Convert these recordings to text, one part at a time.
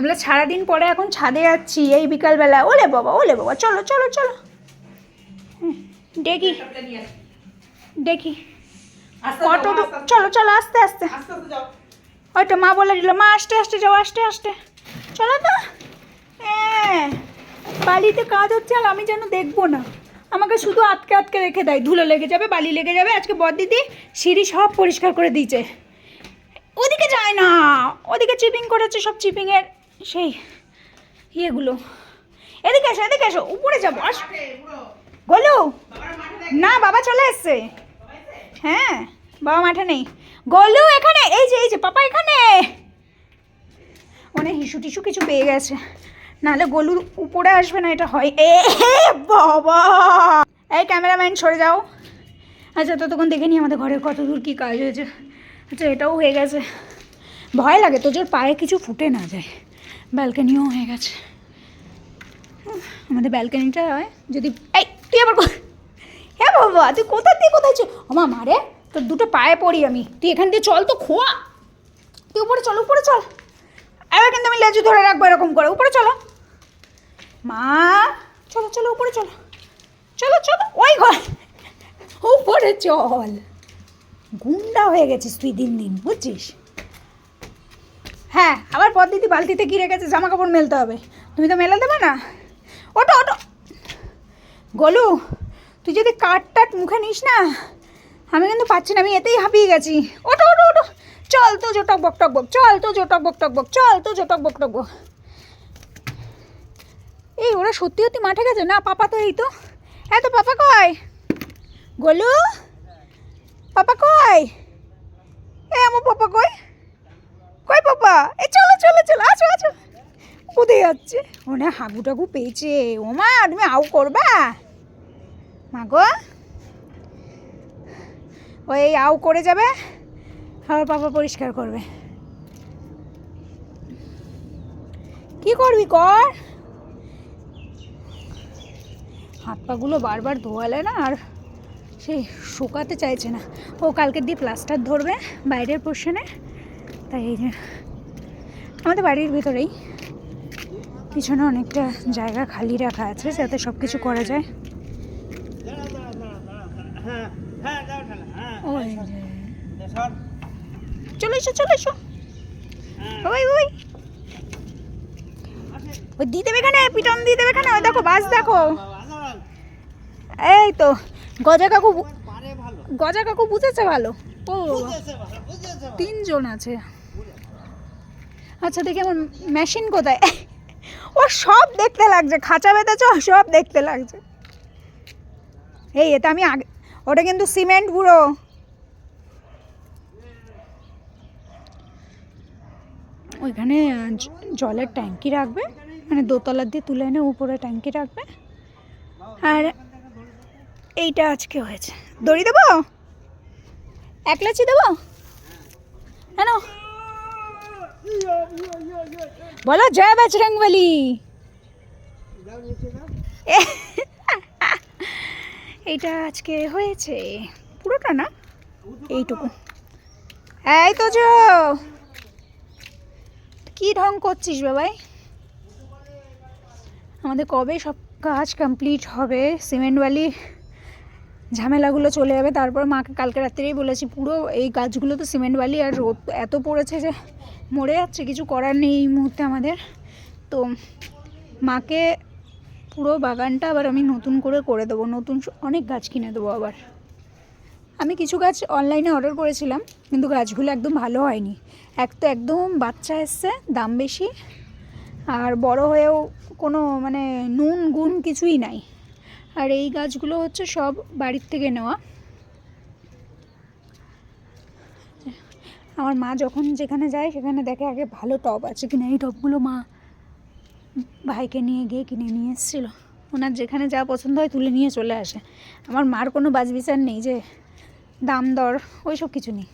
আমরা সারাদিন পরে এখন ছাদে যাচ্ছি এই বিকালবেলা। ওলে বাবা ওলে বাবা চলো চলো চলো। দেখি দেখি। অটো চলো চলো আস্তে আস্তে। ওইটা মা বলে দিল মা আস্তে আস্তে যাও আস্তে আস্তে। চলো তো। হ্যাঁ বালিতে কাজ হচ্ছে আর আমি যেন দেখব না। আমাকে শুধু আটকে আটকে রেখে দেয় ধুলো লেগে যাবে বালি লেগে যাবে। আজকে বদিদি সিঁড়ি সব পরিষ্কার করে দিয়েছে। ওদিকে যায় না ওদিকে চিপিং করেছে সব চিপিংয়ের। সেই ইয়েগুলো। এদিকে এসো এদিকে এসো, উপরে যাব। আস। গোলু, না, বাবা চলে এসছে। হ্যাঁ বাবা মাঠে নেই। গোলু, এখানে, এই যে এই যে, পাপা এখানে। মানে হিসু টিসু কিছু পেয়ে গেছে। নাহলে গোলুর উপরে আসবে না, এটা হয়। এ, বাবা! এই ক্যামেরাম্যান, সরে যাও। আচ্ছা ততক্ষণ দেখে নি আমাদের ঘরে কত দূর কী কাজ হয়েছে। আচ্ছা এটাও হয়ে গেছে। ভয় লাগে তো জোর পায়ে কিছু ফুটে না যায়। ব্যালকানিও হয়ে গেছে। আমাদের ব্যালকানিটা হয় যদি এই, তুই আবার হ্যাঁ বাবা, তুই কোথা দিয়ে কোথায় চ আমা মারে তোর দুটো পায়ে পড়ি আমি। তুই এখান দিয়ে চল তো খোয়া। তুই উপরে চল উপরে চল। এবার কিন্তু আমি লেজু ধরে রাখব এরকম করে। উপরে চলো। মা, চলো চলো, উপরে চলো। চলো চলো, ওই ঘর। উপরে চল। গুন্ডা হয়ে গেছিস তুই দিন দিন, বুঝছিস? হ্যাঁ আবার পদ্ধতি বালতিতে কি রেখেছে? জামা কাপড় মেলতে হবে। তুমি তো মেলে দেবে না? ওটো ওটো গোলু, তুই যদি কাঠ টাট মুখে নিস না, আমি কিন্তু পাচ্ছি না, আমি এতেই হাঁপিয়ে গেছি। ওটো ওটো ওটো চল তো, জোটক বক, টক বক, চল তো, জোটক বক, টক বক, চল তো, জোটক বক, টক বক। এই, ওরা সত্যি সত্যি মাঠে গেছে? না, পাপা তো এই তো। হ্যাঁ তো পাপা কয় গোলু? পাপা কয় এ, আমার পাপা কয় কয় পাপা এ, চলো চলো চলো, আসো আসো। কোথায় যাচ্ছে? ওনে হাগু টাগু পেয়েছে। ও মা, তুমি আউ করবা? মা গো। ওই আউ করে যাবে আবার পাপা পরিষ্কার করবে। কি করবি কর? হাত পাগুলো বারবার ধোয়ালে না, আর সেই শুকাতে চাইছে না। ও কালকে দিয়ে প্লাস্টার ধরবে বাইরের পোর্শনে। তাই এই যে আমাদের বাড়ির ভিতরেই পিছনে অনেকটা জায়গা খালি রাখা আছে যাতে সব কিছু করা যায়। চলে এসো চলে এসো। ওই ওই। ওই দিয়ে দেবে এখানে, পিটন দিয়ে দেবে এখানে। ওই দেখো, বাস দেখো। এই তো, গজা কাকু গজা কাকু বুঝেছে ভালো? ও, তিনজন আছে। আচ্ছা দেখি আমার মেশিন কোথায়? ও সব দেখতে লাগছে, খাঁচা বেঁধেছ সব দেখতে লাগছে। এই, এটা আমি আগে, ওটা কিন্তু সিমেন্ট পুরো ওইখানে জলের ট্যাঙ্কি রাখবে মানে দোতলার দিয়ে তুলে এনে উপরে ট্যাঙ্কি রাখবে। আর এইটা আজকে হয়েছে। দড়ি দেবো? একলাচি দেবো? কেন বলো, জয় বজরং এইটা আজকে হয়েছে, পুরোটা না? এইটুকু। এই তো জো। কি ঢং করছিস বাবাই? আমাদের কবে সব কাজ কমপ্লিট হবে? সিমেন্ট বালি ঝামেলাগুলো চলে যাবে, তারপর মাকে কালকে রাত্রেই বলেছি, পুরো এই গাছগুলো তো সিমেন্ট বালি আর রোদ এত পড়েছে যে মরে যাচ্ছে, কিছু করার নেই এই মুহূর্তে আমাদের। তো মাকে পুরো বাগানটা আবার আমি নতুন করে করে দেবো, নতুন অনেক গাছ কিনে দেবো আবার। আমি কিছু গাছ অনলাইনে অর্ডার করেছিলাম, কিন্তু গাছগুলো একদম ভালো হয়নি। এক তো একদম বাচ্চা এসছে, দাম বেশি, আর বড় হয়েও কোনো মানে নুন গুণ কিছুই নাই। আর এই গাছগুলো হচ্ছে সব বাড়ির থেকে নেওয়া। আমার মা যখন যেখানে যায়, সেখানে দেখে আগে ভালো টব আছে কিনা। এই টবগুলো মা ভাইকে নিয়ে গিয়ে কিনে নিয়ে এসেছিল। ওনার যেখানে যা পছন্দ হয় তুলে নিয়ে চলে আসে। আমার মার কোনো বাজবিচার নেই যে দাম দর ওইসব কিছু নেই।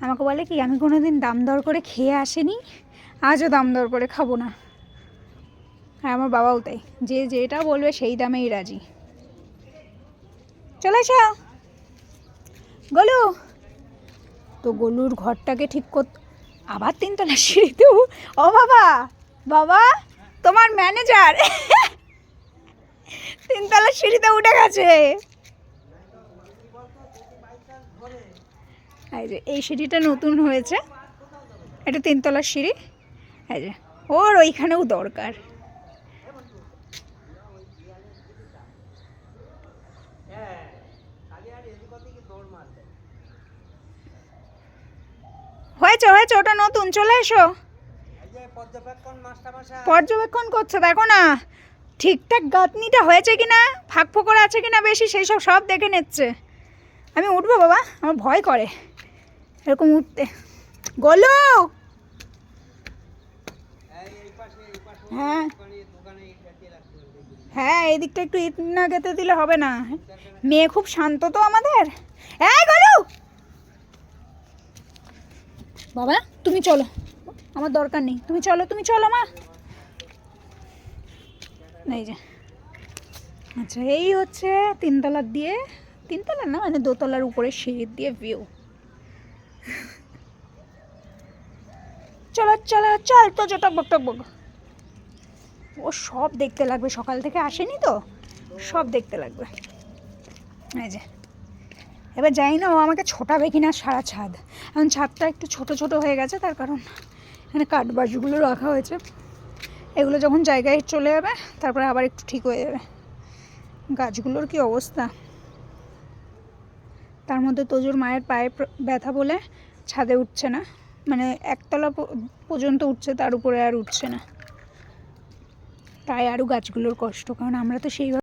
আমাকে বলে কি, আমি কোনো দিন দাম দর করে খেয়ে আসিনি, আজও দাম দর করে খাব না। আর আমার বাবাও তাই। যে যেটা বলবে সেই দামেই রাজি। চলে এসো। গলু তো গলুর ঘরটাকে ঠিক কর আবার তিনতলা সিঁড়িতে উ- ও বাবা বাবা, তোমার ম্যানেজার তিনতলা সিঁড়িতে উঠে গেছে। এই যে, এই সিঁড়িটা নতুন হয়েছে। এটা তিনতলার সিঁড়ি। এই যে, ওর ওইখানেও দরকার। হয়েছে হয়েছে, ওটা নতুন, চলে এসো। পর্যবেক্ষণ করছে, দেখো না, ঠিকঠাক গাঁথনিটা হয়েছে কিনা ফাঁক ফোকর আছে কিনা বেশি সেই সব সব দেখে নিচ্ছে। আমি উঠবো বাবা, আমার ভয় করে, এরকম উঠতে। গোলু! হ্যাঁ। হ্যাঁ এই দিকটা একটু ইট না গেতে দিলে হবে না। মেয়ে খুব শান্ত তো আমাদের। হ্যাঁ গোলু! বাবা, তুমি চলো। আমার দরকার নেই। তুমি চলো তুমি চলো মা। এই যে। আচ্ছা এই হচ্ছে তিনতলার দিয়ে তিনতলার না মানে দোতলার উপরে সিঁড়ির দিয়ে ভিউ চলো চলো, চল তো টকবক টকবক ও সব দেখতে লাগবে, সকাল থেকে আসেনি তো? সব দেখতে লাগবে। এই যে। এবার জানি না, ও আমাকে ছোটাবে কিনা সারা ছাদ। এখন ছাদটা একটু ছোট ছোট হয়ে গেছে, তার কারণ এখানে কাঠ বাঁশগুলো রাখা হয়েছে। এগুলো যখন জায়গায় চলে যাবে, তারপরে আবার একটু ঠিক হয়ে যাবে। গাছগুলোর কি অবস্থা? তার মধ্যে তোজোর মায়ের পায়ে ব্যথা বলে ছাদে উঠছে না। মানে একতলা পর্যন্ত উঠছে, তার উপরে আর উঠছে না। তাই আরও গাছগুলোর কষ্ট, কারণ আমরা তো সেইভাবে